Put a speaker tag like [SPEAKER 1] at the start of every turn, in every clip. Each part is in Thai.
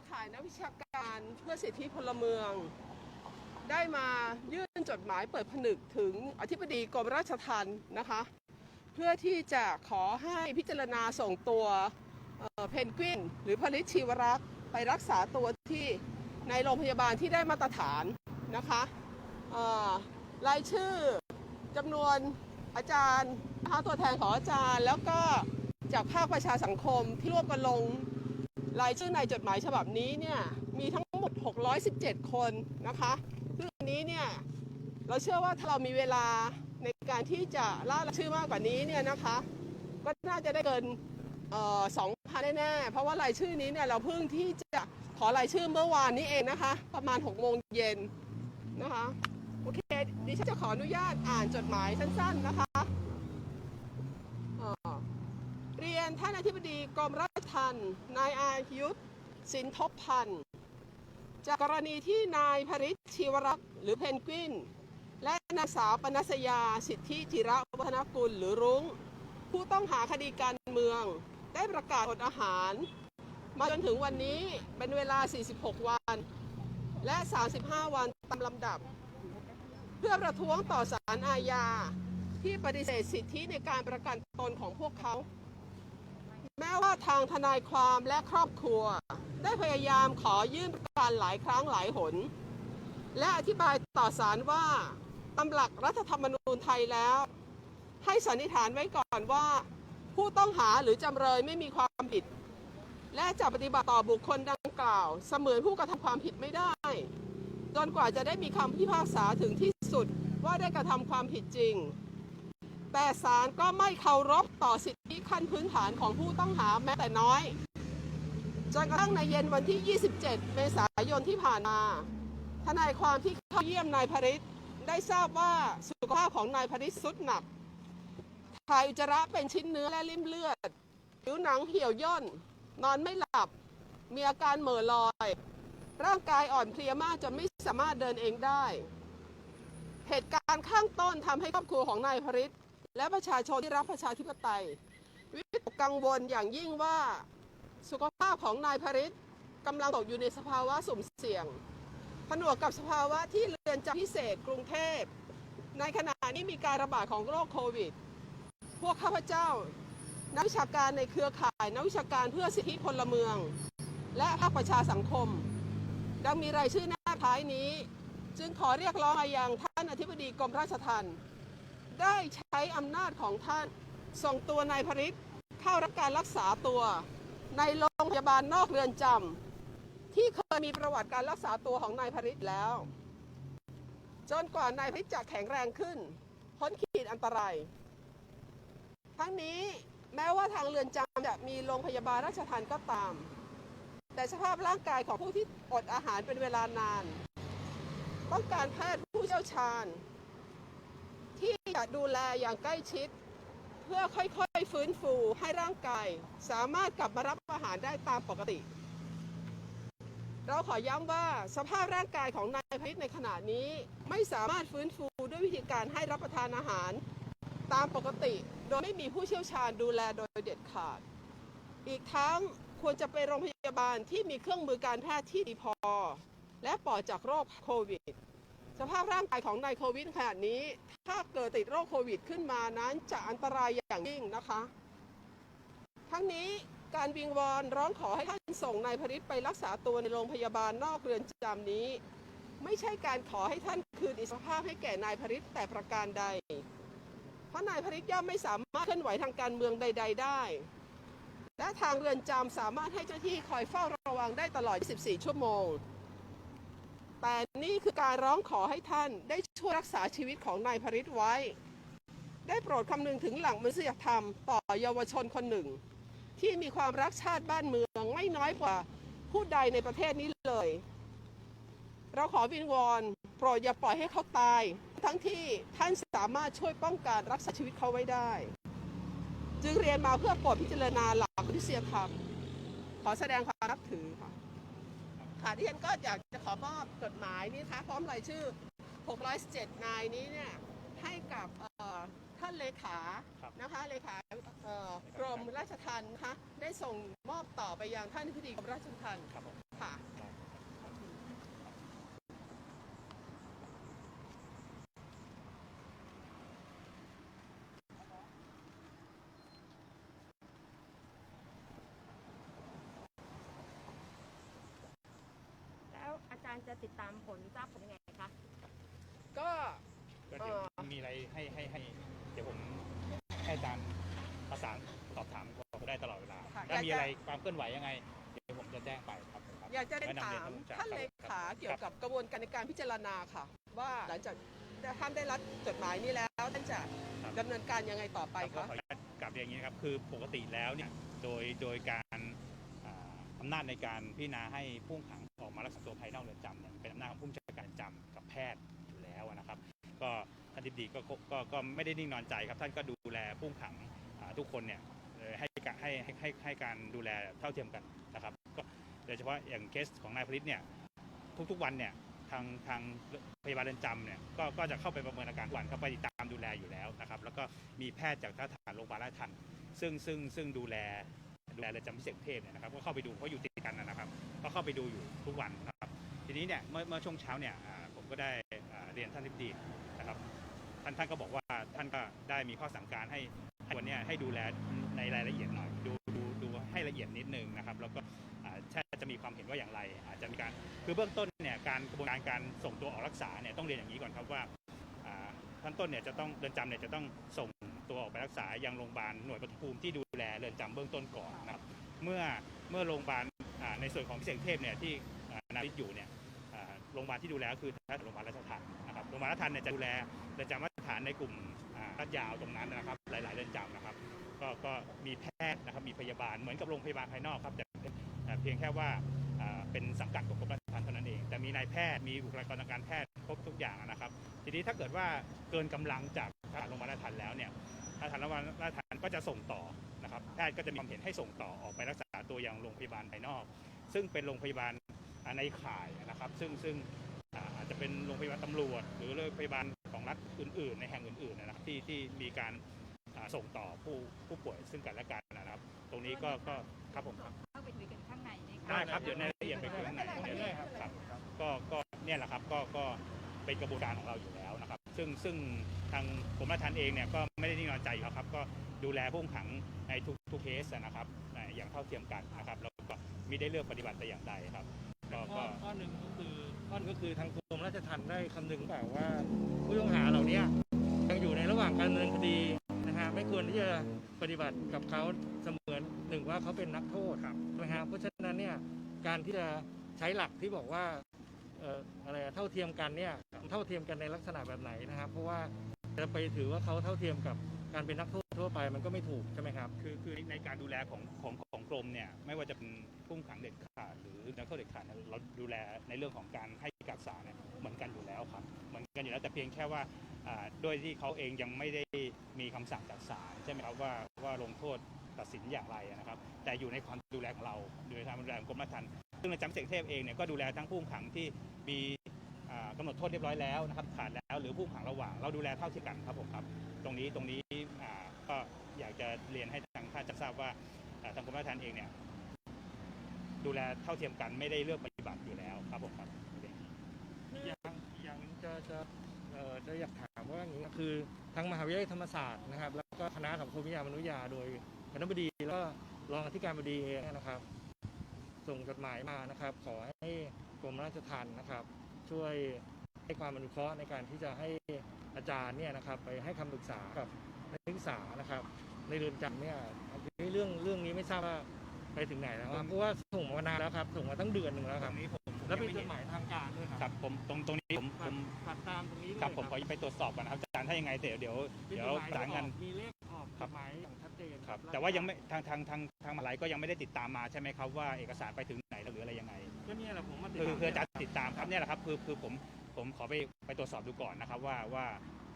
[SPEAKER 1] รือข่ายนักวิชาการเพื่อสิทธิพลเมือง ได้มายื่นจดหมายเปิดผนึกถึงอธิบดีกรมราชทัณฑ์นะคะ เพื่อที่จะขอให้พิจารณาส่งตัวเเพนกวิน หรือพลิตชีวรักษ์ไปรักษาตัวที่ในโรงพยาบาลที่ได้มาตรฐานนะคะรายชื่อจำนวนอาจารย์นะคะตัวแทนของอาจารย์ แล้วก็จากภาคประชาสังคมที่ร่วมกันลง รายชื่อในจดหมายฉบับนี้เนี่ยมีทั้งหมด 617 คนนะคะซึ่งอันนี้เนี่ยเราเชื่อว่าถ้าเรามีเวลาในการที่จะล่ารายชื่อมากกว่านี้เนี่ยนะคะก็น่าจะได้เกินสองพันแน่ๆเพราะว่ารายชื่อนี้เนี่ยเราเพิ่งที่จะขอรายชื่อเมื่อวานนี้เองนะคะ ประมาณ6โมงเย็นนะคะโอเคดิฉันจะขออนุญาตอ่านจดหมายสั้น ๆนะคะเอ่อ เรียนท่าน อธิบดีกรมราชทัณฑ์นายอายุทธสินทบพันธ์จากกรณีที่นายพริชชีวรักษ์หรือเพนกวิน และนางสาวปนัสยาสิทธิจิระวัฒนกุลหรือรุ้ง ผู้ต้องหาคดีการเมือง ได้ประกาศอดอาหาร มาจนถึงวันนี้เป็นเวลา 46 วัน และ 35 วันตามลำดับ เพื่อประท้วงต่อศาลอาญาที่ปฏิเสธสิทธิในการประกันตนของพวกเขา แม้ว่าทางทนายความและครอบครัว ได้พยายามขอยื่นประกันหลายครั้งหลายหน และอธิบายต่อศาลว่าตามหลักรัฐธรรมนูญไทยแล้ว ให้สันนิษฐานไว้ก่อนว่า ผู้ต้องหาหรือจำเลยไม่มีความผิด และจะปฏิบัติต่อบุคคลดังกล่าว เสมือนผู้กระทำความผิดไม่ได้ จนกว่าจะได้มีคำพิพากษาถึงที่สุดว่าได้กระทำความผิดจริง แต่ศาลก็ไม่เคารพต่อสิทธิขั้นพื้นฐานของผู้ต้องหาแม้แต่น้อย จนกระทั่งในเย็นวันที่ 27 เมษายนที่ผ่านมา ทนายความที่เข้าเยี่ยมนายพริตได้ทราบว่าสุขภาพของนายพริตสุดหนักถ่ายอุจจาระเป็นชิ้นเนื้อและริ่มเลือด ผิวหนังเหี่ยวย่น นอนไม่หลับ มีอาการเหม่อลอย ร่างกายอ่อนเพลียมากจนไม่สามารถเดินเองได้ เหตุการณ์ข้างต้นทำให้ครอบครัวของนายพริต และประชาชนที่รักประชาธิปไตย วิตกกังวลอย่างยิ่งว่าสุขภาพของนายพริตกำลังตกอยู่ในสภาวะสุ่มเสี่ยง ผนวกกับสภาวะที่เรือนจำพิเศษกรุงเทพ ในขณะนี้มีการระบาดของโรคโควิด พวกข้าพเจ้า นักวิชาการในเครือข่าย นักวิชาการเพื่อสิทธิพลเมือง และภาคประชาสังคม ดังมีรายชื่อหน้าท้ายนี้ จึงขอเรียกร้องมายังท่านอธิบดีกรมราชทัณฑ์ ได้ใช้อำนาจของท่าน ส่งตัวนายพริตเข้ารับการรักษาตัวในโรงพยาบาลนอกเรือนจำที่เคยมีประวัติการรักษาตัวของนายพริตแล้ว จนกว่านายพริตจะแข็งแรงขึ้น พ้นขีดอันตราย ทั้งนี้แม้ว่าทางเรือนจำจะมีโรงพยาบาลราชทัณฑ์ก็ตาม แต่สภาพร่างกายของผู้ที่อดอาหารเป็นเวลานาน ต้องการแพทย์ผู้เชี่ยวชาญ ที่จะดูแลอย่างใกล้ชิด เพื่อค่อยๆฟื้นฟูให้ร่างกาย สามารถกลับมารับอาหารได้ตามปกติ เราขอย้ำว่าสภาพร่างกายของนายพิษในขณะนี้ไม่สามารถฟื้นฟูด้วยวิธีการให้รับประทานอาหาร ตามปกติ โดยไม่มีผู้เชี่ยวชาญดูแลโดยเด็ดขาด อีกทั้งควรจะไปโรงพยาบาลที่มีเครื่องมือการแพทย์ที่ดีพอ และปลอดจากโรคโควิด สภาพร่างกายของนายโควิดขนาดนี้ ถ้าเกิดติดโรคโควิดขึ้นมานั้นจะอันตรายอย่างยิ่งนะคะ ทั้งนี้การวิงวอนร้องขอให้ท่านส่งนายพริตไปรักษาตัวในโรงพยาบาลนอกเรือนจำนี้ ไม่ใช่การขอให้ท่านคืนอิสรภาพให้แก่นายพริตแต่ประการใด เพราะนายพริตย่อมไม่สามารถเคลื่อนไหวทางการเมืองใด ๆ ได้ และทางเรือนจำสามารถให้เจ้าหน้าที่คอยเฝ้าระวังได้ตลอด 24 ชั่วโมง แต่นี่คือการร้องขอให้ท่านได้ช่วยรักษาชีวิตของนายพริตไว้ ได้โปรดคำนึงถึงหลักมนุษยธรรมต่อเยาวชนคนหนึ่ง ที่มีความรักชาติบ้านเมืองไม่น้อยกว่าผู้ใดในประเทศนี้เลย เราขอวิงวอนโปรดอย่าปล่อยให้เขาตาย ทั้งที่ท่านสามารถช่วยป้องกันรักษาชีวิตเขาไว้ได้ จึงเรียนมาเพื่อโปรดพิจารณาหลักมนุษยธรรมขอแสดงความนับถือค่ะ ค่ะที่ฉันก็อยากจะขอมอบจดหมายนี้นะคะพร้อมรายชื่อ 617 นายนี้เนี่ยให้กับเอ่อท่านเลขา
[SPEAKER 2] ครับ
[SPEAKER 1] นะคะเลขาเอ่อกรมราชทัณฑ์นะคะได้ส่งมอบต่อไปยังท่านอธิบดีกรมราชทัณฑ์
[SPEAKER 2] ครับผม
[SPEAKER 1] ค่ะ
[SPEAKER 2] แล้วอา จารย์จะติดตามผลทราบผลยังไงคะ
[SPEAKER 1] ก็
[SPEAKER 3] ก็เดี๋ยว
[SPEAKER 1] เอ่อ
[SPEAKER 3] มีอะไรให้ให้ให้เดี๋ยวผมให้อาจารย์ประสานสอบถามผมได้ตลอดเวลา
[SPEAKER 1] ค่ะ
[SPEAKER 3] ถ้ามี
[SPEAKER 1] อยากจะ
[SPEAKER 3] อะไรความเคลื่อนไหวยังไง เดี๋ยวผมจะแจ้งไปครับครับ
[SPEAKER 1] อยากจะเรียน
[SPEAKER 3] แนำ
[SPEAKER 1] ถา
[SPEAKER 3] เรีย
[SPEAKER 1] ม
[SPEAKER 3] ครับ
[SPEAKER 1] ท่านเลขาเกี่ยวกับกระบวนการในการพิจารณาค่ะ ว่าหลังจากท่านได้รับจดหมายนี้แล้วท่านจะ
[SPEAKER 3] ครับ
[SPEAKER 1] ดำเนินการยังไงต่อไป
[SPEAKER 3] ก็
[SPEAKER 1] คะ
[SPEAKER 3] ขออนุญาตกลับเรียนอย่างนี้นะครับ คือปกติแล้วเนี่ย โดยโดยการ อำนาจในการพิจารณาให้ผู้ต้องขังออกมารักษาตัวภายนอกเรือนจำเนี่ยเป็นอำนาจของผู้บัญชาการจำกับแพทย์อยู่แล้วนะครับ ก็ท่านทิบดีก็ก็ก็ก็ไม่ได้นิ่งนอนใจครับ ท่านก็ดูแลผู้ต้องขังทุกคนเนี่ยให้การให้ให้ให้ให้การดูแลเท่าเทียมกันนะครับ ก็โดยเฉพาะอย่างเคสของนายพลิตเนี่ยทุกๆวันเนี่ยทางทางพยาบาลเรือนจำเนี่ยก็ก็จะเข้าไปประเมินอาการทุกวันเข้าไปติดตามดูแลอยู่แล้วนะครับ แล้วก็มีแพทย์จากทหารโรงพยาบาลราชทันซึ่งซึ่งซึ่งดูแล ดูแลเรือนจำพิเศษกรุงเทพเนี่ยนะครับก็เข้าไปดูเพราะอยู่ติดกันนะครับ ก็เข้าไปดูอยู่ทุกวันนะครับ ทีนี้เนี่ยเมื่อเมื่อช่วงเช้าเนี่ยอ่าผมก็ได้อ่าเรียนท่านทิบดีนะครับ ท่านท่านก็บอกว่าท่านก็ได้มีข้อสั่งการให้ให้วันเนี้ยให้ดูแลในรายละเอียดหน่อย ดูดูดูให้ละเอียดนิดนึงนะครับ แล้วก็อ่าถ้าจะมีความเห็นว่าอย่างไร อาจจะมีการคือเบื้องต้นเนี่ยการกระบวนการการส่งตัวออกรักษาเนี่ยต้องเรียนอย่างนี้ก่อนครับว่าอ่าขั้นต้นเนี่ยจะต้องเรือนจำเนี่ยจะต้องส่ง ตัวออกไปรักษายังโรงพยาบาลหน่วยปฐมภูมิที่ดูแลเรือนจำเบื้องต้นก่อนนะครับเมื่อเมื่อโรงพยาบาลในส่วนของพิเศษกรุงเทพเนี่ยที่นาริตอยู่เนี่ยโรงพยาบาลที่ดูแลก็คือโรงพยาบาลราชทัณฑ์นะครับโรงพยาบาลราชทัณฑ์เนี่ยจะดูแลเรือนจำมาตรฐานในกลุ่มอ่าลาดยาวตรงนั้นนะครับ หลาย ๆ เรือนจำนะครับ ก็ก็มีแพทย์นะครับมีพยาบาลเหมือนกับโรงพยาบาลภายนอกครับแต่เพียงแค่ว่าเป็นสังกัดของกรมราชทัณฑ์เท่านั้นเอง แต่มีนายแพทย์มีบุคลากรทางการแพทย์ครบทุกอย่างนะครับ ทีนี้ถ้าเกิดว่าเกินกำลังจากทารโรงพยาบาลราชทัณฑ์แล้วเนี่ย ทหารโรงพยาบาลราชทัณฑ์ก็จะส่งต่อนะครับแพทย์ก็จะมีความเห็นให้ส่งต่อออกไปรักษาตัวยังโรงพยาบาลภายนอก ซึ่งเป็นโรงพยาบาลอ่าในข่ายนะครับ ซึ่งซึ่งอ่าอาจจะเป็นโรงพยาบาลตำรวจ หรือโรงพยาบาลของรัฐอื่น ๆ ในแห่งอื่น ๆ นะครับที่ที่มีการอ่าส่งต่อผู้ผู้ป่วยซึ่งกันและกันนะครับ ตรงนี้ก็ก็ครับผมครับ
[SPEAKER 2] เข้าไปคุยกันข้างในไหมคะ
[SPEAKER 3] ได้ครับเดี๋ยวในรายละเอียดไปคุยข้างในได้ครับครับ ก็ก็เนี่ยแหละครับก็ก็เป็นกระบวนการของเราอยู่แล้วนะครับ ซึ่งซึ่งทางกรมราชทัณฑ์เองเนี่ยก็ไม่ได้นิ่งนอนใจอยู่แล้วครับ ก็ดูแลผู้ขังในทุกทุกเคสนะครับอย่างเท่าเทียมกันนะครับแล้วก็ไม่ได้เลือกปฏิบัติแต่อย่างใดครับก็
[SPEAKER 4] ข้อข้อหนึ่งก็คือข้อนึงก็คือทางกรมราชทัณฑ์ได้คำนึงเปล่าว่า ผู้ต้องหาเหล่านี้ยังอยู่ในระหว่างการดำเนินคดีนะฮะไม่ควรที่จะปฏิบัติกับเขาเสมือนหนึ่งว่าเขาเป็นนักโทษ
[SPEAKER 3] ครับ
[SPEAKER 4] ใช่ไหมฮะเพราะฉะนั้นเนี่ยการที่จะใช้หลักที่บอกว่า อะไรเท่าเทียมกันเนี่ยเท่าเทียมกันในลักษณะแบบไหนนะครับ เพราะว่าจะไปถือว่าเขาเท่าเทียมกับการเป็นนักโทษทั่วไปมันก็ไม่ถูกใช่ไหมครับ
[SPEAKER 3] คือคือในการดูแลของของของกรมเนี่ยไม่ว่าจะเป็นผู้ต้องขังเด็ดขาดหรือนักโทษเด็ดขาดเราดูแลในเรื่องของการให้การรักษาเนี่ยเหมือนกันอยู่แล้วครับเหมือนกันอยู่แล้วแต่เพียงแค่ว่าด้วยที่เขาเองยังไม่ได้มีคำสั่งจากศาลใช่ไหมครับว่าว่าลงโทษตัดสินอย่างไรนะครับ แต่อยู่ในความดูแลของเราอยู่ในความดูแลของกรมราชทัณฑ์ ซึ่งในจำเสกเทพเองเนี่ยก็ดูแลทั้งผู้ขังที่มีอ่ากำหนดโทษเรียบร้อยแล้วนะครับขาดแล้วหรือผู้ขังระหว่างเราดูแลเท่าเทียมกันครับผมครับ ตรงนี้ตรงนี้ก็อยากจะเรียนให้ทางท่านจะทราบว่าทางกรมราชทัณฑ์เองเนี่ยดูแลเท่าเทียมกันไม่ได้เลือกปฏิบัติอยู่แล้วครับผมครับ
[SPEAKER 4] อย่างอย่างจะจะเอ่อจะอยากถามว่าอย่างนี้คือทางมหาวิทยาลัยธรรมศาสตร์นะครับ แล้วก็คณะสังคมวิทยามนุษยาโดยคณะบดีแล้วก็รองอธิการบดีเองนะครับ ส่งจดหมายมานะครับ ขอให้กรมราชทัณฑ์นะครับ ช่วยให้ความอนุเคราะห์ในการที่จะให้อาจารย์เนี่ยนะครับ ไปให้คำปรึกษากับนักศึกษานะครับ ในเรือนจำเนี่ยอันนี้เรื่องเรื่องนี้ไม่ทราบว่าไปถึงไหนแล้วครับเพราะว่าส่งมานานแล้วครับ ส่งมาตั้งเดือนหนึ่งแล้ว
[SPEAKER 3] ต
[SPEAKER 4] ค
[SPEAKER 3] ร
[SPEAKER 4] รับ
[SPEAKER 3] งนี้ผมผม
[SPEAKER 4] แล้วเป็น
[SPEAKER 3] ยัง
[SPEAKER 4] จ
[SPEAKER 3] ไม่
[SPEAKER 4] ด
[SPEAKER 3] เห็น
[SPEAKER 4] หมายทางการด้วยครับ
[SPEAKER 3] ครับผมตรงตรงนี้ผมผ
[SPEAKER 4] ปัด
[SPEAKER 3] ม
[SPEAKER 4] ปัดตามตรงนี้ด้วย
[SPEAKER 3] ครับผมขอไปตรวจสอบก่อนนะครับอาจารย์ถ้ายังไงเดี๋ยวเดี๋ยว
[SPEAKER 4] เป็น
[SPEAKER 3] เดี๋
[SPEAKER 4] จ
[SPEAKER 3] ยว
[SPEAKER 4] ดหมาย
[SPEAKER 3] สารกัน
[SPEAKER 4] ออกมีเลขออก
[SPEAKER 3] ครั
[SPEAKER 4] จ
[SPEAKER 3] บ
[SPEAKER 4] ดหมาย
[SPEAKER 3] ครับ
[SPEAKER 4] ล้
[SPEAKER 3] แต่ว่ายังไม่ทางทางทางทางมหาลัยก็ยังไม่ได้ติดตามมาใช่ไหมครับว่าเอกสารไปถึงไหนแล้วหรืออะไรยังไง
[SPEAKER 4] ก็เนี่ยแหละผมมาติด
[SPEAKER 3] คือ
[SPEAKER 4] ตาม
[SPEAKER 3] คืออาจารย์ติดตามครับเนี่ยแหละครับคือคือผมผมขอไปไปตรวจสอบดูก่อนนะครับว่าว่า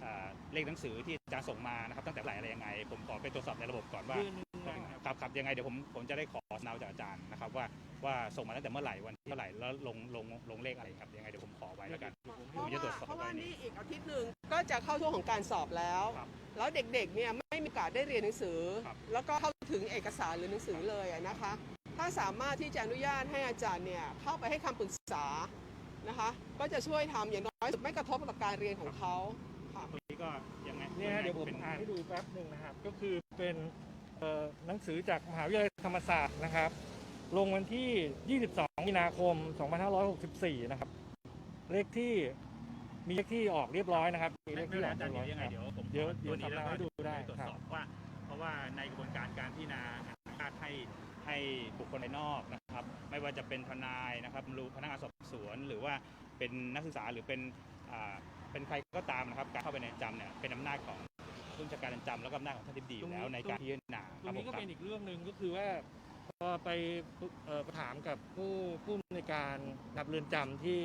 [SPEAKER 3] อ่าเลขหนังสือที่อาจารย์ส่งมานะครับตั้งแต่เมื่อไหร่อะไรยังไง ผมขอไปตรวจสอบในระบบก่อนว่า
[SPEAKER 4] เดือนหนึงแล้วครับ
[SPEAKER 3] ครับครับยังไงเดี๋ยวผมผมจะได้ขอสนาวจากอาจารย์นะครับว่าว่าส่งมาตั้งแต่เมื่อไหร่วันที่เท่าไหร่แล้วลงลงลงเลขอะไรครับยังไงเดี๋ยวผมขอไว้แล้วกัน
[SPEAKER 1] เพราะ
[SPEAKER 3] ผมจะตรว
[SPEAKER 1] ว่า
[SPEAKER 3] จสอบ
[SPEAKER 1] เพราะว่า
[SPEAKER 3] ไว้นี่
[SPEAKER 1] นี่อีกอาทิตย์หนึ่งก็จะเข้าช่วงของการสอบแล้ว
[SPEAKER 3] ครับ
[SPEAKER 1] แล้วเด็กๆเนี่ยไม่มีโอกาสได้เรียนหนังสือ
[SPEAKER 3] ครับ
[SPEAKER 1] แล้วก็เข้าถึงเอกสารหรือหนังสือเลยอะนะคะ ถ้าสามารถที่จะอนุญาตให้อาจารย์เนี่ยเข้าไปให้คำปรึกษานะคะ ก็จะช่วยทำอย่างน้อยสุดไม่กระทบกับการเรียนของเขาค่ะ
[SPEAKER 3] ตรงนี้ก็ยังไง
[SPEAKER 4] เนี่ยฮะเดี๋ยวผม
[SPEAKER 3] ป็น
[SPEAKER 4] อ่านให้ดูแป๊บหนึ่งนะครับ ก็คือเป็นเอ่อหนังสือจากมหาวิทยาลัยธรรมศาสตร์นะครับ ลงวันที่ 22 มีนาคม 2564 นะครับ เลขที่มีเลขที่ออกเรียบร้อยนะครับมีเล
[SPEAKER 3] ไม่
[SPEAKER 4] ข
[SPEAKER 3] ไม่
[SPEAKER 4] ที่
[SPEAKER 3] เป็น
[SPEAKER 4] อ
[SPEAKER 3] ไร
[SPEAKER 4] อก
[SPEAKER 3] อาจารย์
[SPEAKER 4] เรียบร้
[SPEAKER 3] เดี๋
[SPEAKER 4] อย
[SPEAKER 3] ยวยังไง
[SPEAKER 4] ครับ
[SPEAKER 3] เดี๋ยวผม
[SPEAKER 4] เดี๋ยว
[SPEAKER 3] ขอตัวนี้
[SPEAKER 4] เดี๋ยว
[SPEAKER 3] แล้วก็
[SPEAKER 4] ให้ดู ได้
[SPEAKER 3] ตรวจ
[SPEAKER 4] ครับ
[SPEAKER 3] สอบว่า เพราะว่าในกระบวนการการพิจารณาอนุญาตให้ให้บุคคลภายนอกนะครับ ไม่ว่าจะเป็นทนายนะครับรู้พนักงานสอบสวน หรือว่าเป็นนักศึกษาหรือเป็นอ่าเป็นใครก็ตามนะครับ การเข้าไปในเรือนจำเนี่ยเป็นอำนาจของผู้บัญชาการเรือนจำแล้วก็อำนาจของท่านทิบดีอยู่แล้วในการพิจารณา
[SPEAKER 4] ตรงนี้ก็
[SPEAKER 3] ครับผม
[SPEAKER 4] เป็นอีกเรื่องหนึ่งก็คือว่าพอไปเอ่อไปถามกับผู้ผู้ในวยการนับเรือนจำที่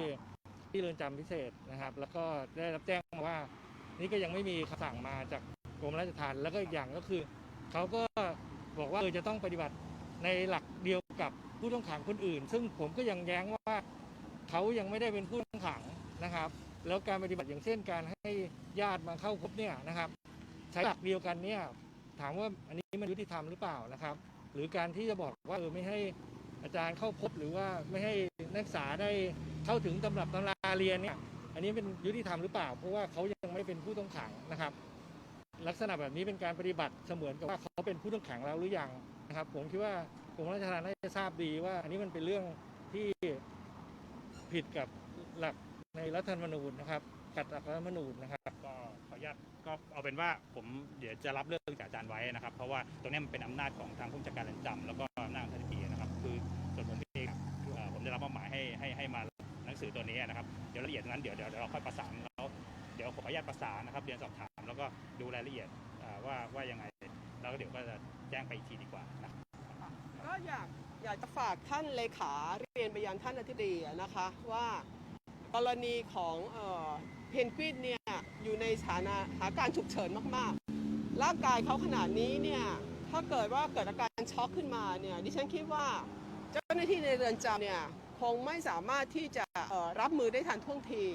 [SPEAKER 4] ที่เรือนจำพิเศษนะครับ แล้วก็ได้รับแจ้งมาว่า นี่ก็ยังไม่มีคำสั่งมาจาก กรมราชทัณฑ์แล้วก็อีกอย่างก็คือเขาก็บอกว่าเออจะต้องปฏิบัติในหลักเดียวกับผู้ต้องขังคนอื่น ซึ่งผมก็ยังแย้งว่าเขายังไม่ได้เป็นผู้ต้องขังนะครับ แล้วการปฏิบัติอย่างเช่นการให้ญาติมาเข้าพบเนี่ยนะครับใช้หลักเดียวกันเนี่ยถามว่าอันนี้มันยุติธรรมหรือเปล่านะครับ หรือการที่จะบอกว่าเออไม่ให้อาจารย์เข้าพบหรือว่าไม่ให้นักศึกษาได้เข้าถึงตำรับตำราเรียนเนี่ยอันนี้เป็นยุติธรรมหรือเปล่า เพราะว่าเขายังไม่เป็นผู้ต้องขังนะครับ ลักษณะแบบนี้เป็นการปฏิบัติเสมือนกับว่าเขาเป็นผู้ต้องขังแล้วหรือยังนะครับ ผมคิดว่ากรมราชทัณฑ์น่าจะทราบดีว่า อันนี้มันเป็นเรื่องที่ผิดกับหลักในรัฐธรรมนูญนะครับขัดหลักรัฐธรรมนูญนะครับ
[SPEAKER 3] ก็ขออนุญาตก็เอาเป็นว่าผมเดี๋ยวจะรับเรื่องจากอาจารย์ไว้นะครับ เพราะว่าตรงนี้มันเป็นอำนาจของทางผู้จัดการเรือนจำแล้วก็อำนาจของท่านทีนะครับ คือส่วนผมเองผมได้รับมอบหมายให้ให้ให้มาหนังสือตัวนี้นะครับเดี๋ยวละเอียดตรงนั้นเดี๋ยวเดี๋ยวเราค่อยประสาน เดี๋ยวขออนุญาตประสานนะครับเรียนสอบถามแล้วก็ดูรายละเอียดว่าว่ายังไง แล้วก็เดี๋ยวก็จะแจ้งไปอีกทีดีกว่านะ
[SPEAKER 1] ก็อยากอยากจะฝากท่านเลขาเรียนไปยังท่านอธิบดีนะคะว่ากรณีของเพนกวินเนี่ยอยู่ในสถานะสถาการฉุกเฉินมากๆ ร่างกายเขาขนาดนี้เนี่ยถ้าเกิดว่าเกิดอาการช็อกขึ้นมาเนี่ยดิฉันคิดว่าเจ้าหน้าที่ในเรือนจำเนี่ยคงไม่สามารถที่จะรับมือได้ทันท่วงที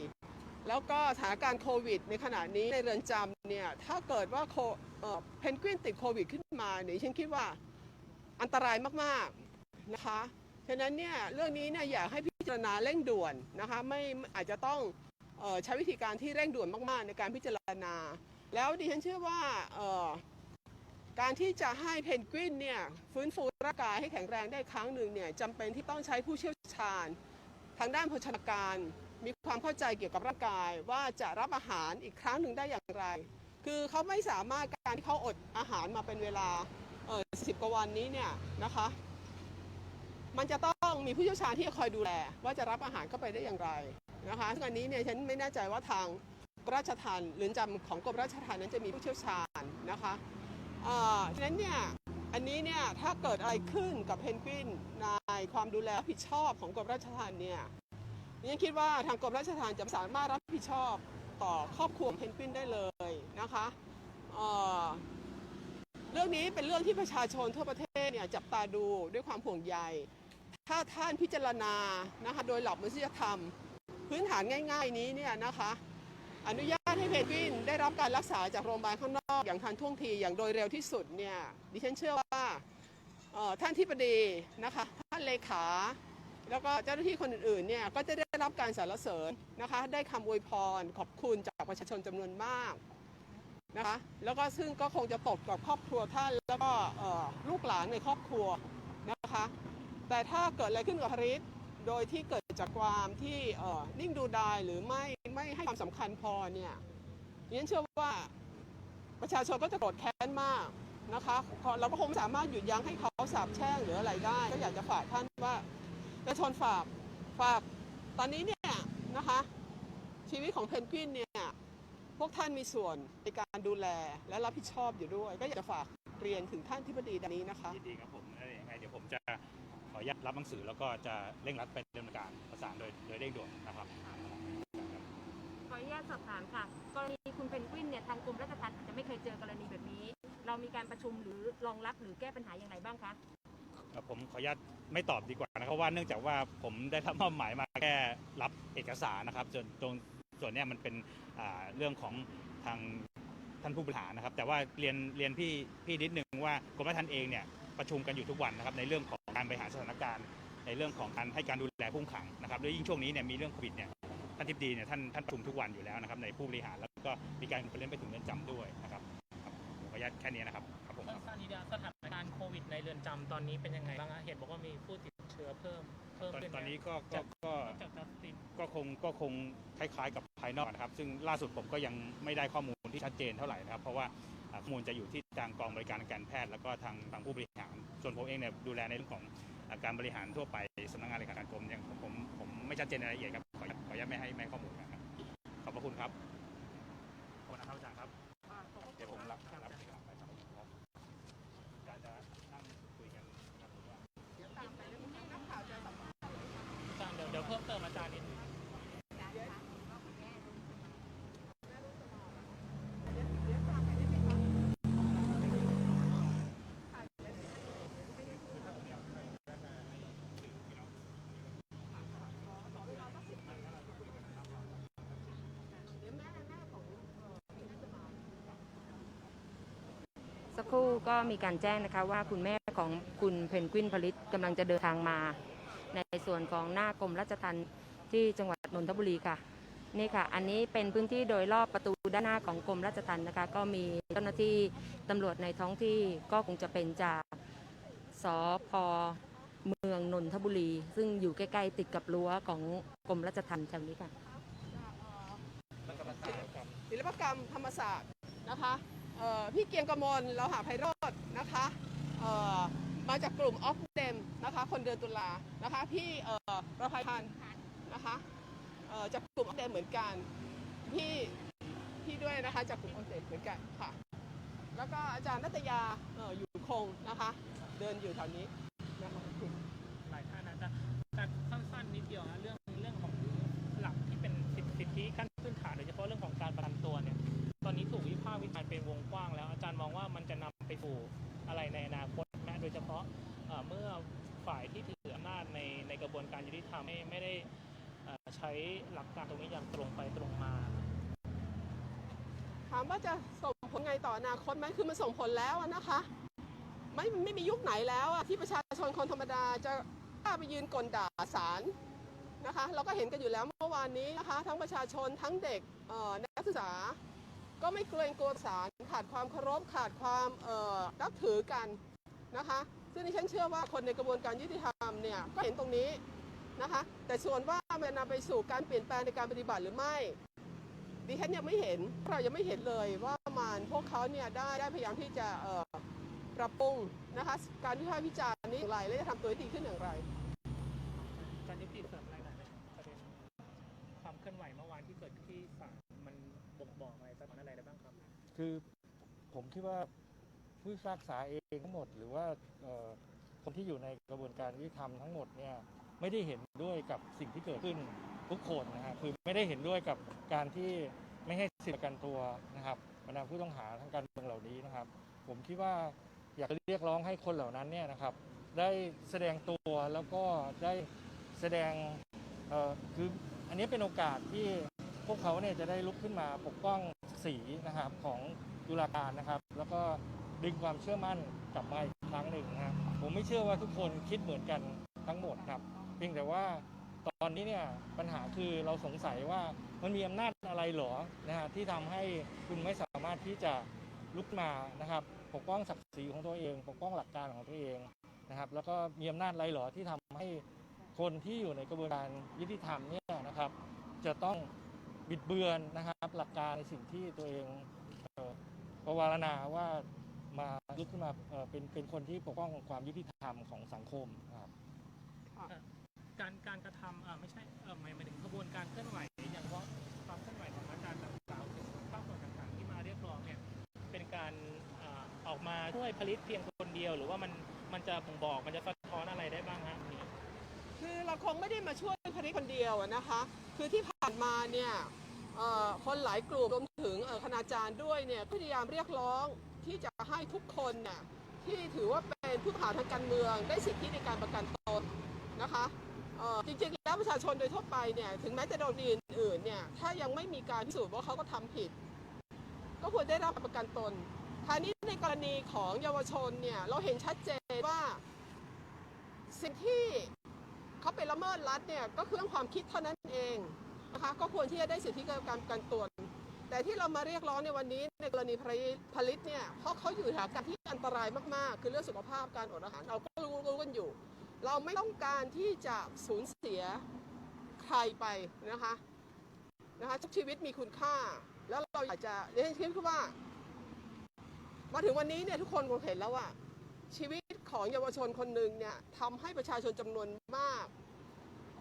[SPEAKER 1] แล้วก็สถานการณ์โควิด ในขณะนี้ในเรือนจำเนี่ยถ้าเกิดว่าโเพนกวินติดโควิดขึ้นมาเนี่ยฉันคิดว่าอันตรายมากๆนะคะฉะนั้นเนี่ยเรื่องนี้เนี่ยอยากให้พิจารณาเร่งด่วนนะคะไม่อาจจะต้องออใช้วิธีการที่เร่งด่วนมากๆ ในการพิจารณา แล้วดิฉันเชื่อว่าการที่จะให้เพนกวินเนี่ยฟื้นฟูร่างกายให้แข็งแรงได้ครั้งหนึ่งเนี่ยจำเป็นที่ต้องใช้ผู้เชี่ยวชาญ ทางด้านโภชนาการ มีความเข้าใจเกี่ยวกับร่างกายว่าจะรับอาหารอีกครั้งหนึ่งได้อย่างไร คือเขาไม่สามารถการที่เขาอดอาหารมาเป็นเวลาเออสิบกว่าวันนี้เนี่ยนะคะ มันจะต้องมีผู้เชี่ยวชาญที่จะคอยดูแล ว่าจะรับอาหารเข้าไปได้อย่างไรนะคะซึ่งอันนี้เนี่ยฉันไม่แน่ใจว่าทางกรมราชทัณฑ์หรือจำของกรมราชทัณฑ์นั้นจะมีผู้เชี่ยวชาญนะคะเอ่อฉะนั้นเนี่ยอันนี้เนี่ยถ้าเกิดอะไรขึ้นกับเพนกวินในความดูแลผิดชอบของกรมราชทัณฑ์เนี่ย ดิฉันคิดว่าทางกรมราชทัณฑ์จะสามารถรับผิดชอบต่อครอบครัวเพนกวินได้เลยนะคะเเรื่องนี้เป็นเรื่องที่ประชาชนทั่วประเทศเนี่ยจับตาดูด้วยความห่วงใย ถ้าท่านพิจารณานะคะโดยหลักมนุษยธรรม พื้นฐานง่าย ๆ นี้เนี่ยนะคะอนุญาตให้เพนกวินได้รับการรักษาจากโรงพยาบาลข้างนอกอย่างทันท่วงทีอย่างโดยเร็วที่สุดเนี่ยดิฉันเชื่อว่าท่านที่ปดีนะคะท่านเลขา แล้วก็เจ้าหน้าที่คนอื่นๆเนี่ยก็จะได้รับการสรรเสริญนะคะได้คำอวยพรขอบคุณจากประชาชนจำนวนมากนะคะแล้วก็ซึ่งก็คงจะตกกับครอบครัวท่านแล้วก็ลูกหลานในครอบครัวนะคะแต่ถ้าเกิดอะไรขึ้นกับฮาริสโดยที่เกิดจากความที่นิ่งดูดายหรือไม่ไม่ให้ความสำคัญพอเนี่ยดิฉันเชื่อว่าประชาชนก็จะโกรธแค้นมากนะคะเราก็คงสามารถหยุดยั้งให้เขาสาบแช่งหรืออะไรได้ ก็อยากจะฝากท่านว่า ประชนฝากฝากตอนนี้เนี่ยนะคะ ชีวิตของเพนกวินเนี่ย พวกท่านมีส่วนในการดูแลและรับผิดชอบอยู่ด้วย ก็อยากจะฝากเรียนถึงท่านที่ปดีดังนี้นะคะ
[SPEAKER 3] ยินดีครับผมยังไงเดี๋ยวผมจะขออนุญาตรับหนังสือแล้วก็จะเร่งรัดไปดำเนินการประสานโดยโดยเร่งด่วนนะครับ
[SPEAKER 2] ขออนุญาตสอบถามค่ะ กรณีคุณเพนกวินเนี่ยทางกรมราชทัณฑ์อาจจะไม่เคยเจอกรณีแบบนี้ เรามีการประชุมหรือรองรับหรือแก้ปัญหาอย่างไรบ้างคะ
[SPEAKER 3] ผมขออนุญาตไม่ตอบดีกว่านะครับว่าเนื่องจากว่าผมได้รับมอบหมายมาแค่รับเอกสารนะครับส่วนตรงส่วนเนี้ยมันเป็นเรื่องของทางท่านผู้บริหารนะครับ แต่ว่าเรียนเรียนพี่พี่นิดนึงว่ากรมราชทัณฑ์เองเนี่ยประชุมกันอยู่ทุกวันนะครับในเรื่องของการบริหารสถานการณ์ในเรื่องของการให้การดูแลผู้ต้องขังนะครับแล้วยิ่งช่วงนี้เนี่ยมีเรื่องโควิดเนี่ยท่านทิบดีเนี่ยท่านท่านประชุมทุกวันอยู่แล้วนะครับในผู้บริหารแล้วก็มีการเล่นไปถึงเรือนจำด้วยนะครับ ออนุญาตแค่นี้นะครับครับผมครับ
[SPEAKER 5] สั้นๆนิดเดียวสถานการณ์โควิดในเรือนจำตอนนี้เป็นยังไงบ้างฮะเห็นบอกว่ามีผู้ติดเชื้อเพิ่มเพิ่ม
[SPEAKER 3] ตอน
[SPEAKER 5] ขึ้น
[SPEAKER 3] ตอนนี้ก็
[SPEAKER 5] จา
[SPEAKER 3] ก็
[SPEAKER 5] ก
[SPEAKER 3] ก็
[SPEAKER 5] จากจัสติน
[SPEAKER 3] ก็คงก็คงคล้ายๆกับภายนอกนะครับ ซึ่งล่าสุดผมก็ยังไม่ได้ข้อมูลที่ชัดเจนเท่าไหร่นะครับ เพราะว่าอ่าข้อมูลจะอยู่ที่ทางกองบริการการแพทย์แล้วก็ทางทางผู้บริหาร ส่วนผมเองเนี่ยดูแลในเรื่องของอ่าการบริหารทั่วไปสำนักงานเลขาธิการกรมยังผมผมผมไม่ชัดเจนในรายละเอียดครับขอขออนุญาตไม่ให้ไม่ให้ข้อมูลนะครับขอบพระคุณครับขอบคุณนะครับอาจารย์ครับเดี๋ยวผมรับรับเอกสารไปครับครับอาจารย์จะนั่งคุยกันครับผมว่า
[SPEAKER 1] เดี๋ยวตามไปเรื่องนี้นักข่าวจะสัมภาษณ์
[SPEAKER 5] อาจารย์เดี๋ยวเดี๋ยวเพิ่มเติมอาจารย์นิดนึง
[SPEAKER 1] เดี๋ยวเดี๋ยวตามไปได้ไหมคะ
[SPEAKER 2] สักครู่ก็มีการแจ้งนะคะว่าคุณแม่ของคุณเพนกวินผลิตกำลังจะเดินทางมา ในส่วนของหน้ากรมราชทัณฑ์ที่จังหวัดนนทบุรีค่ะนี่ค่ะ อันนี้เป็นพื้นที่โดยรอบประตูด้านหน้าของกรมราชทัณฑ์นะคะ ก็มีเจ้าหน้าที่ตำรวจในท้องที่ก็คงจะเป็นจากสพเมืองนนทบุรี ซึ่งอยู่ใกล้ๆติดกับรั้วของกรมราชทัณฑ์แถวนี้ค่ะ
[SPEAKER 1] ศิลปกรรมธรรมศาสตร์นะคะ พี่เกียงกมลเราหาไพโรจน์นะคะมาจากกลุ่มออฟเดมนะคะ คนเดือนตุลานะคะ พี่ประภัยพันธ์นะคะจากกลุ่มออฟเดมเหมือนกัน พี่พี่ด้วยนะคะจากกลุ่มออฟเดมเหมือนกันค่ะ แล้วก็อาจารย์นัตยาออยู่คงนะคะ เดินอยู่แถวนี้นะคะ
[SPEAKER 5] หลายท่านนะจะแต่สั้นๆนิดเดียวนะเรื่อง เป็นวงกว้างแล้วอาจารย์มองว่ามันจะนำไปสู่อะไรในอนาคตแม้โดยเฉพาะเมื่อฝ่ายที่ถืออำนาจในในกระบวนการยุติธรรมไม่ไม่ได้ใช้หลักการตรงนี้อย่างตรงไปตรงมา
[SPEAKER 1] ถามว่าจะส่งผลไงต่ออนาคตไหมคือมันส่งผลแล้วนะคะไม่ไม่มียุคไหนแล้วอะที่ประชาชนคนธรรมดาจะกล้าไปยืนกลด่าศาลนะคะ เราก็เห็นกันอยู่แล้วเมื่อวานนี้นะคะ ทั้งประชาชนทั้งเด็กนักศึกษา ก็ไม่เกรงกลัวศาลขาดความเคารพขาดความนับถือกันนะคะ ซึ่งดิฉันเชื่อว่าคนในกระบวนการยุติธรรมเนี่ยก็เห็นตรงนี้นะคะ แต่ส่วนว่ามันนำไปสู่การเปลี่ยนแปลงในการปฏิบัติหรือไม่ดิฉันยังไม่เห็นเรายังไม่เห็นเลยว่ามันพวกเขาเนี่ยได้ได้พยายามที่จะปรับปรุงนะคะการวิพากษ์วิจารณ์นี้อย่างไรและจะทำตัวให้ดีขึ้นอย่างไร
[SPEAKER 5] คือ
[SPEAKER 4] ผมคิดว่าผู้พิพากษาเองทั้งหมด หรือว่าคนที่อยู่ในกระบวนการยุติธรรมทั้งหมดเนี่ยไม่ได้เห็นด้วยกับสิ่งที่เกิดขึ้นทุกคนนะฮะคือไม่ได้เห็นด้วยกับการที่ไม่ให้สิทธิประกันตัวนะครับบรรดาผู้ต้องหาทางการเมืองเหล่านี้นะครับ ผมคิดว่าอยากจะเรียกร้องให้คนเหล่านั้นเนี่ยนะครับ ได้แสดงตัวแล้วก็ได้แสดงคืออันนี้เป็นโอกาสที่พวกเขาเนี่ยจะได้ลุกขึ้นมาปกป้อง ศักดิ์ศรีนะครับของตุลาการนะครับ แล้วก็ดึงความเชื่อมั่นกลับมาอีกครั้งหนึ่งนะครับผมไม่เชื่อว่าทุกคนคิดเหมือนกันทั้งหมดครับ เพียงแต่ว่าตอนนี้เนี่ยปัญหาคือเราสงสัยว่ามันมีอำนาจอะไรหรอนะฮะที่ทำให้คุณไม่สามารถที่จะลุกมานะครับ ปกป้องศักดิ์ศรีของตัวเอง ปกป้องหลักการของตัวเองนะครับ แล้วก็มีอำนาจอะไรหรอที่ทำให้คนที่อยู่ในกระบวนการยุติธรรมเนี่ยนะครับ จะต้อง บิดเบือนนะครับ หลักการในสิ่งที่ตัวเองเอ่อประวารณาว่ามาลุกขึ้นมาเอ่อเป็นเป็นคนที่ปกป้องความยุติธรรมของสังคมนะครับ
[SPEAKER 5] การการกระทำเอ่อไม่ใช่เอ่อหมายหมายถึงขบวนการเคลื่อนไหวอย่างว่าความเคลื่อนไหวของอาจารย์ต่างๆถึงภาคส่วนต่างๆที่มาเรียกร้องเนี่ยเป็นการเอ่อออกมาช่วยผลิตเพียงคนเดียว หรือว่ามันมันจะบ่งบอกมันจะสะท้อนอะไรได้บ้างฮะอันนี้
[SPEAKER 1] คือเราคงไม่ได้มาช่วยคดีคนเดียวอะนะคะ คือที่ผ่าน มาเนี่ยคนหลายกลุ่มรวมถึงเอ่อคณาจารย์ด้วยเนี่ยพยายามเรียกร้องที่จะให้ทุกคนเนี่ยที่ถือว่าเป็นผู้ต้องหาทางการเมือง ได้สิทธิในการประกันตนนะคะจริงๆแล้วประชาชนโดยทั่วไปเนี่ยถึงแม้จะโดนดีอื่นเนี่ยถ้ายังไม่มีการพิสูจน์ว่าเขาก็ทำผิด ก็ควรได้รับประกันตนคราวนี้ในกรณีของเยาวชนเนี่ยเราเห็นชัดเจนว่า สิ่งที่เขาไปละเมิดรัฐเนี่ยก็คือเรื่องความคิดเท่านั้นเอง นะคะก็ควรที่จะได้สิทธิการการตรวจแต่ที่เรามาเรียกร้องในวันนี้ในกรณีผลิตเนี่ยเพราะเขาอยู่สถานการณ์ที่อันตรายมากๆ คือเรื่องสุขภาพการอดอาหารเราก็รู้รู้กันอยู่ เราไม่ต้องการที่จะสูญเสียใครไปนะคะนะคะทุกชีวิตมีคุณค่า แล้วเราอยากจะเรียนคิดว่า มาถึงวันนี้เนี่ยทุกคนคงเห็นแล้วว่าชีวิตของเยาวชนคนหนึ่งเนี่ยทำให้ประชาชนจำนวนมาก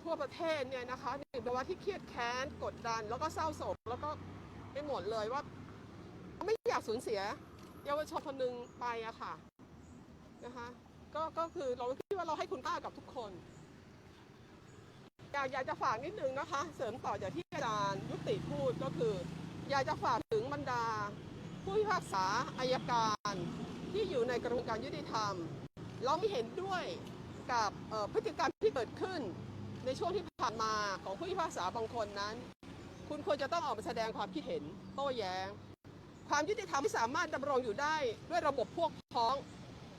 [SPEAKER 1] ทั่วประเทศเนี่ยนะคะนี่เป็นว่าที่เครียดแค้นกดดัน แล้วก็เศร้าโศกแล้วก็ไปหมดเลยว่า ไม่อยากสูญเสีย เยาวชนคนหนึ่งไปอะค่ะนะคะก็ก็คือเราคิดว่าเราให้คุณค่ากับทุกคนอยากอยากจะฝากนิดนึงนะคะ เสริมต่อจากที่อาจารย์ยุติพูดก็คือ อยากจะฝากถึงบรรดา ผู้พิพากษาอายการที่อยู่ในกระบวนการยุติธรรม เราไม่เห็นด้วยกับพฤติกรรมที่เกิดขึ้น ในช่วงที่ผ่านมาของผู้พิพากษาบางคนนั้น คุณควรจะต้องออกมาแสดงความคิดเห็นโต้แย้ง ความยุติธรรมที่สามารถดำรงอยู่ได้ด้วยระบบพวกพ้อง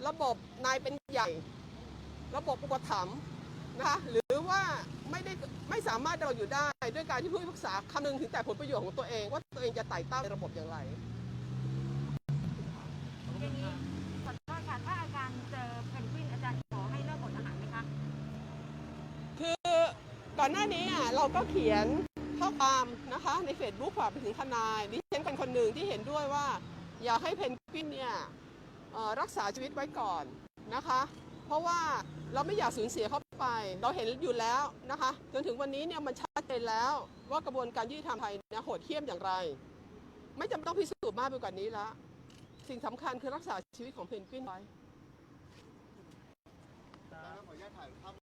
[SPEAKER 1] ระบบนายเป็นใหญ่ ระบบอุปถัมภ์นะคะหรือว่าไม่ได้ไม่สามารถดำรงอยู่ได้ ด้วยการที่ผู้พิพากษาคำนึงถึงแต่ผลประโยชน์ของตัวเอง ว่าตัวเองจะไต่เต้าในระบบอย่างไร
[SPEAKER 2] อย่างนี้ขอโทษค่ะถ้าอาจารย์เจอเพนกวินอาจารย์ขอให้เลิกอดอาหารไหมคะ
[SPEAKER 1] คือ ก่อนหน้านี้อะเราก็เขียนข้อความนะคะใน Facebook ฝากไปถึงทนายดิฉันเป็นคนหนึ่งที่เห็นด้วยว่า อยากให้เพนกวินเนี่ยเอ่อรักษาชีวิตไว้ก่อนนะคะ เพราะว่าเราไม่อยากสูญเสียเขาไป เราเห็นอยู่แล้วนะคะ จนถึงวันนี้เนี่ยมันชัดเจนแล้วว่ากระบวนการยุติธรรมไทยเนี่ยโหดเหี้ยมอย่างไร ไม่จำเป็นต้องพิสูจน์มากไปกว่านี้ละสิ่งสำคัญคือรักษาชีวิตของเพนกวินไว้